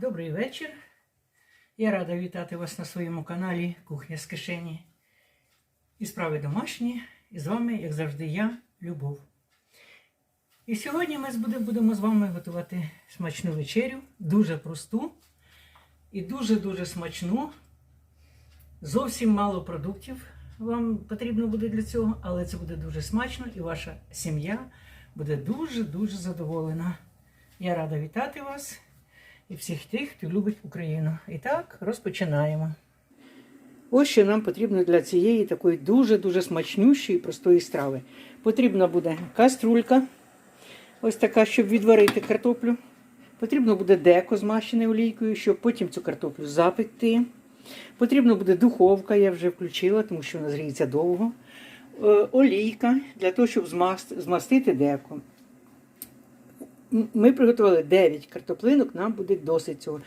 Добрий вечір. Я рада вітати вас на своєму каналі Кухня з кишені. І справи домашні. І з вами, як завжди, я, Любов. І сьогодні ми будемо з вами готувати смачну вечерю, дуже просту і дуже-дуже смачну. Зовсім мало продуктів вам потрібно буде для цього, але це буде дуже смачно і ваша сім'я буде дуже-дуже задоволена. Я рада вітати вас і всіх тих, хто любить Україну. І так, розпочинаємо. Ось що нам потрібно для цієї такої дуже-дуже смачнющої і простої страви. Потрібна буде каструлька, ось така, щоб відварити картоплю. Потрібно буде деко змащене олійкою, щоб потім цю картоплю запекти. Потрібна буде духовка, я вже включила, тому що вона згріється довго. Е, Олійка для того, щоб змастити деко. Ми приготували 9 картоплинок, нам буде досить цього.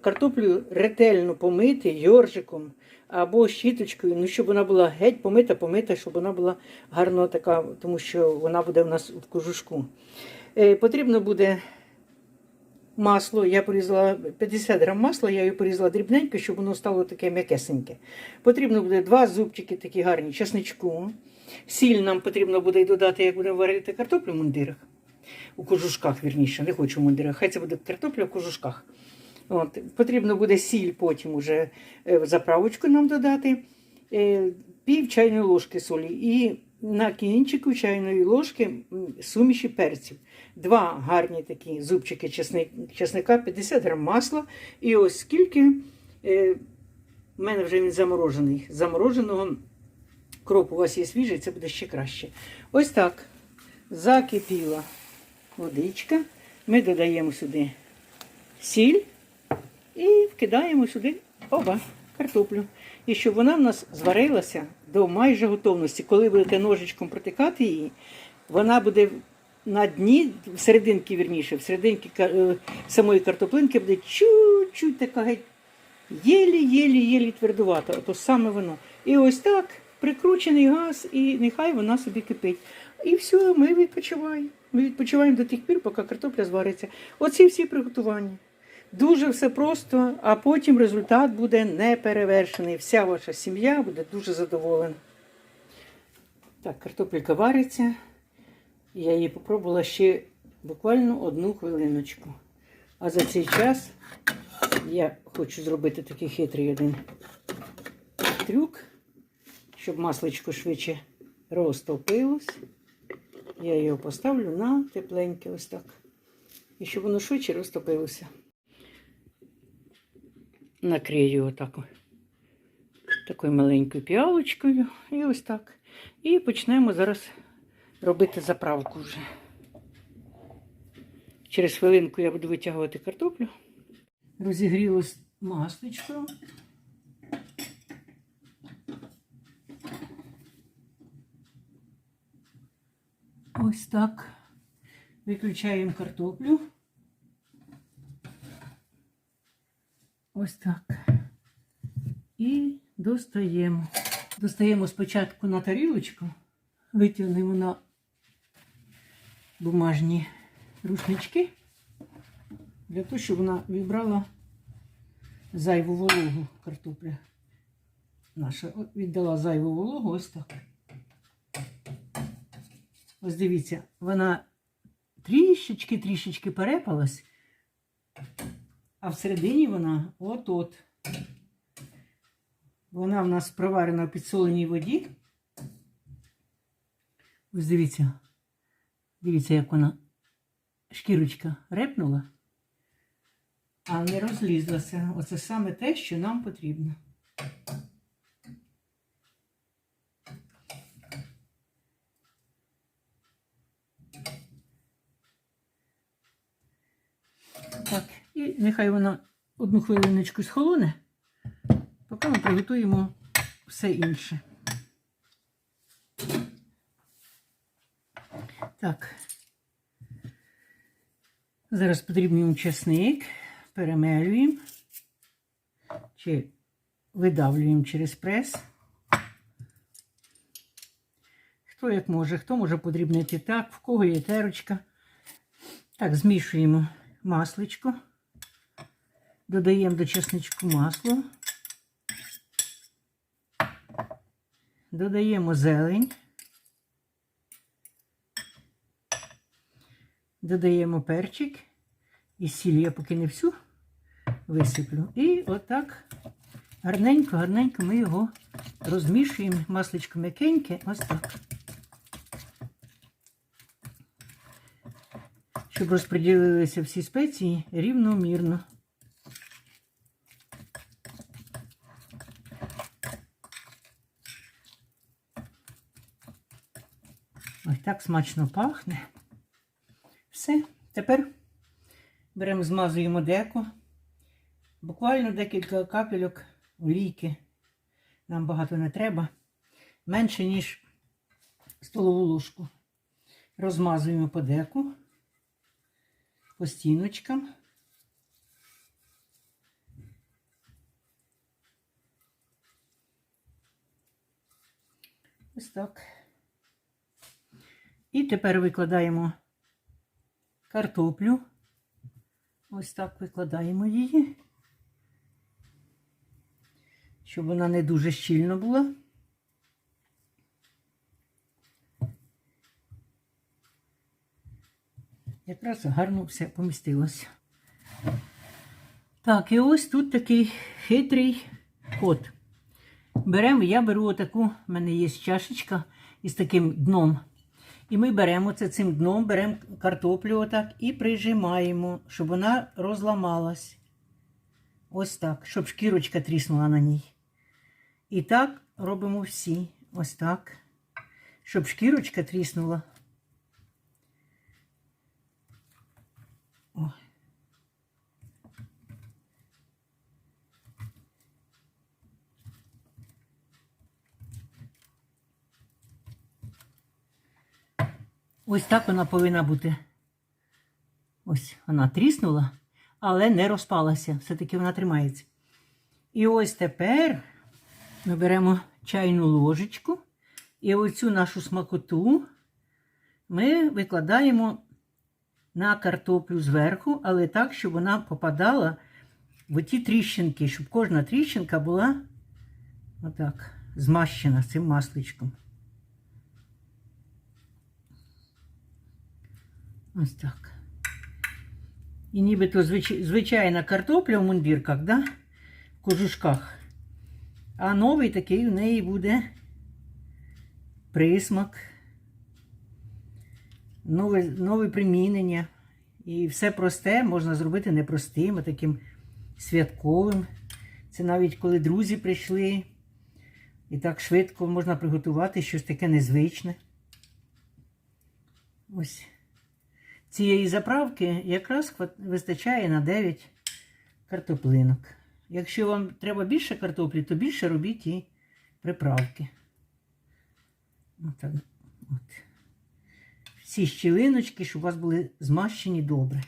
Картоплю ретельно помити йоржиком або щіточкою, ну, щоб вона була геть помита, помита, щоб вона була гарно така, тому що вона буде в нас в кожушку. Е, Потрібно буде масло, я порізала 50 грам масла, я його порізала дрібненько, щоб воно стало таке м'якесеньке. Потрібно буде два зубчики такі гарні, чесничку. Сіль нам потрібно буде додати, як будемо варити картоплю в мундирах. У кожушках, вірніше, не хочу в мундирах. Хай це буде картопля в кожушках. От. Потрібно буде сіль потім уже е, в заправочку нам додати. Е, Пів чайної ложки солі. І на кінчику чайної ложки суміші перців. Два гарні такі зубчики чесни- чесника, 50 грам масла. І ось скільки. Е, у мене вже він заморожений. Замороженого кроп у вас є свіжий, це буде ще краще. Ось так. Закипіла водичка. Ми додаємо сюди сіль і вкидаємо сюди оба картоплю. І щоб вона в нас зварилася до майже готовності. Коли будете ножичком протикати її, вона буде на дні, в серединки, вірніше, в серединки е, самої картоплинки буде чуть-чуть така геть єлі-єлі-єлі твердувата. Ото саме воно. І ось так прикручений газ, і нехай вона собі кипить. І все, ми відпочиваємо. Ми відпочиваємо до тих пір, поки картопля звариться. Оці всі приготування. Дуже все просто, а потім результат буде неперевершений. Вся ваша сім'я буде дуже задоволена. Так, картопелька вариться. Я її попробувала ще буквально одну хвилиночку. А за цей час я хочу зробити такий хитрий один трюк, щоб масличко швидше розтопилось. Я його поставлю на тепленьке ось так. І щоб воно швидше розтопилося. Накрию отак. Такою маленькою піалочкою. І ось так. І почнемо зараз робити заправку вже. Через хвилинку я буду витягувати картоплю. Розігрілось масличко. Ось так. Виключаємо картоплю. Ось так. І достаємо. Достаємо спочатку на тарілочку, витягнемо на бумажні рушнички, для того, щоб вона вібрала зайву вологу картопля. Наша віддала зайву вологу ось так. Ось дивіться, вона трішечки-трішечки перепалась, а всередині вона от-от. Вона в нас проварена в підсоленій воді. Ось дивіться. Дивіться, як вона шкірочка репнула, а не розлізлася. Оце саме те, що нам потрібно. Так, і нехай вона одну хвилиночку схолоне, поки ми приготуємо все інше. Так. Зараз потрібен чесник, перемелюємо чи видавлюємо через прес. Хто як може, хто може подрібнити так, в кого є терочка. Так, змішуємо масличко. Додаємо до чесничку масло. Додаємо зелень. Додаємо перчик і сіль я поки не всю висиплю. І отак гарненько, гарненько ми його розмішуємо. Масличко м'якеньке, ось так. Щоб розподілилися всі спеції рівномірно. Ось так смачно пахне. Все. Тепер беремо, змазуємо деко. Буквально декілька капельок олійки. Нам багато не треба. Менше, ніж столову ложку. Розмазуємо по деку, по стіночкам. Ось так. І тепер викладаємо картоплю. Ось так викладаємо її, щоб вона не дуже щільно була. Якраз гарно все помістилося. Так, і ось тут такий хитрий ход. Беремо, я беру отаку, в мене є чашечка із таким дном. І ми беремо це цим дном, беремо картоплю отак і прижимаємо, щоб вона розламалась. Ось так, щоб шкірочка тріснула на ній. І так робимо всі. Ось так. Щоб шкірочка тріснула. Ось так вона повинна бути. Ось вона тріснула, але не розпалася. Все-таки вона тримається. І ось тепер ми беремо чайну ложечку і оцю нашу смакоту ми викладаємо на картоплю зверху, але так, щоб вона попадала в ті тріщинки, щоб кожна тріщинка була отак, змащена цим масличком. Ось так. І нібито звич... звичайна картопля в мундірках, да? в кожушках. А новий такий в неї буде присмак, нове, нове примінення. І все просте можна зробити непростим, а таким святковим. Це навіть коли друзі прийшли. І так швидко можна приготувати щось таке незвичне. Ось. Цієї заправки якраз вистачає на 9 картоплинок. Якщо вам треба більше картоплі, то більше робіть і приправки. Отак. От. Всі щілиночки, щоб у вас були змащені добре.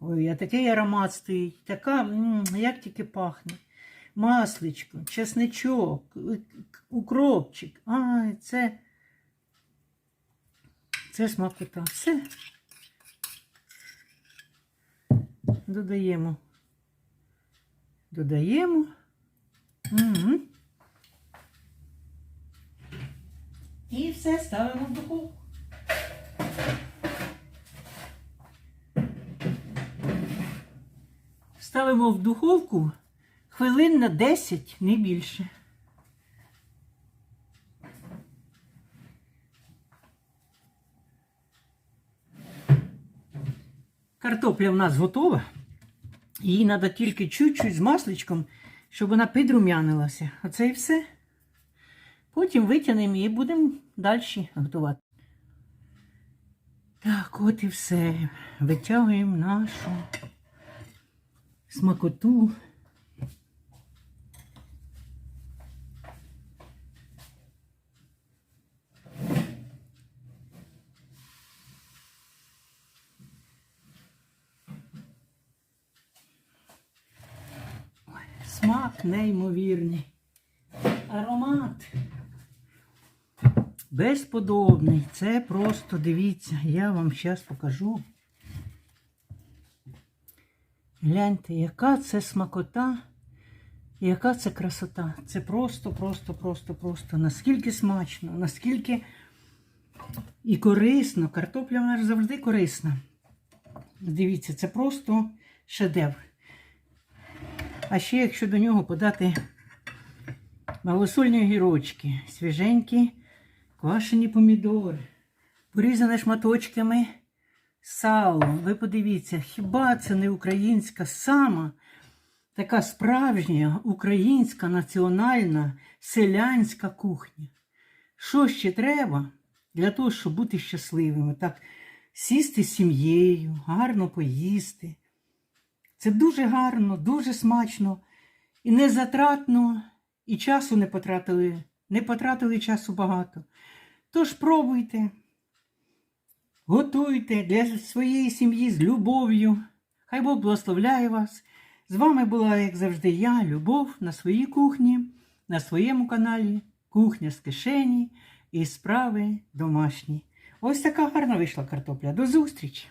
Ой, а такий аромат стоїть. Така, як тільки пахне. Масличко, чесничок, укропчик. Ай, це. Це смакота. Все. Додаємо. Додаємо. І все ставимо в духовку. Ставимо в духовку хвилин на 10, не більше. Картопля в нас готова. Її треба тільки чуть-чуть з масличком, щоб вона підрум'янилася. Оце і все. Потім витягнемо і будемо далі готувати. Так, от і все. Витягуємо нашу смакоту. Смак неймовірний. Аромат безподобний. Це просто дивіться, я вам зараз покажу. Гляньте, яка це смакота, яка це красота. Це просто, просто, просто, просто. Наскільки смачно, наскільки і корисно. Картопля вона ж завжди корисна. Дивіться, це просто шедевр. А ще, якщо до нього подати малосольні огірочки, свіженькі, квашені помідори, порізане шматочками сало. Ви подивіться, хіба це не українська сама така справжня українська національна селянська кухня? Що ще треба для того, щоб бути щасливими? Так, сісти з сім'єю, гарно поїсти. Це дуже гарно, дуже смачно і незатратно, і часу не потратили, не потратили часу багато. Тож пробуйте, готуйте для своєї сім'ї з любов'ю. Хай Бог благословляє вас. З вами була, як завжди, я, Любов, на своїй кухні, на своєму каналі Кухня з кишені і справи домашні. Ось така гарна вийшла картопля. До зустрічі!